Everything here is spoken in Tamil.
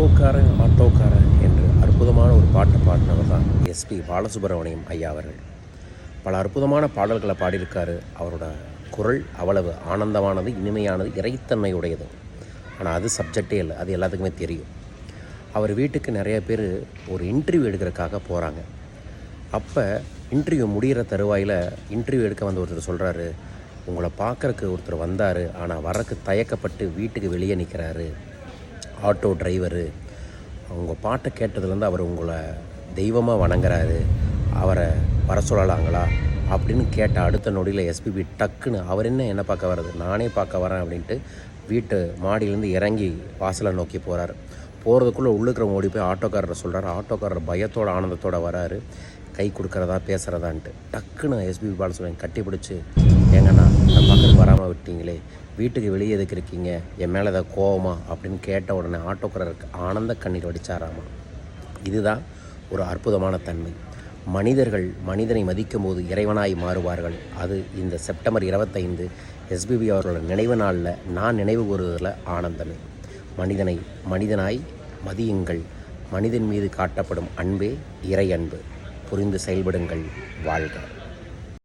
ஆட்டோக்காரன் ஆட்டோக்காரன் என்று அற்புதமான ஒரு பாட்டை பாடினவர் தான் எஸ்பி பாலசுப்ரமணியம் ஐயா அவர்கள். பல அற்புதமான பாடல்களை பாடியிருக்காரு. அவரோட குரல் அவ்வளவு ஆனந்தமானது இனிமையானது இறைத்தன்மை உடையது ஆனால் அது சப்ஜெக்டே இல்லை. அது எல்லாத்துக்குமே தெரியும். அவர் வீட்டுக்கு நிறைய பேர் ஒரு இன்டர்வியூ எடுக்கிறதுக்காக போகிறாங்க அப்போ இன்டர்வியூ முடிகிற தருவாயில் இன்டர்வியூ எடுக்க வந்த ஒருத்தர் சொல்கிறாரு உங்களை பார்க்குறக்கு ஒருத்தர் வந்தார். ஆனால் வரக்கு தயக்கப்பட்டு வீட்டுக்கு வெளியே நிற்கிறாரு ஆட்டோ டிரைவரு. அவங்க பாட்டை கேட்டதுலேருந்து அவர் உங்களை தெய்வமாக வணங்குறாரு. அவரை வர சொல்லலாங்களா? அப்படின்னு கேட்ட அடுத்த நொடியில் எஸ்பிபி டக்குன்னு அவர் என்ன என்ன பார்க்க வர்றது? நானே பார்க்க வரேன் அப்படின்ட்டு வீட்டு மாடியிலேருந்து இறங்கி வாசலை நோக்கி போகிறார் போகிறதுக்குள்ளே உள்ளுக்கிறவங்க ஓடி போய் ஆட்டோக்காரரை சொல்கிறாரு ஆட்டோக்காரர் பயத்தோட ஆனந்தத்தோடு வராரு. கை கொடுக்குறதா பேசுகிறதான்ட்டு டக்குன்னு எஸ்பிபி பாலசுப்ரமணியம் கட்டி பிடிச்சி ஏங்கண்ணா நான் பக்கத்துக்கு வராமல் விட்டீங்களே வீட்டுக்கு வெளியே எதுக்கு இருக்கீங்க? என் மேலே ஏதாவது கோவமா? அப்படின்னு கேட்ட உடனே ஆட்டோக்காரருக்கு ஆனந்த கண்ணீர் வடித்தாராமா இதுதான் ஒரு அற்புதமான தன்மை. மனிதர்கள் மனிதனை மதிக்கும் போது இறைவனாய் மாறுவார்கள். அது இந்த செப்டம்பர் இருபத்தைந்து எஸ்பிபி அவர்களோட நினைவு நாளில் நான் நினைவு கூறுவதில் ஆனந்தமே. மனிதனை மனிதனாய் மதியுங்கள். மனிதன் மீது காட்டப்படும் அன்பே இறை அன்பு. புரிந்து செயல்படுங்கள் வாழ்க.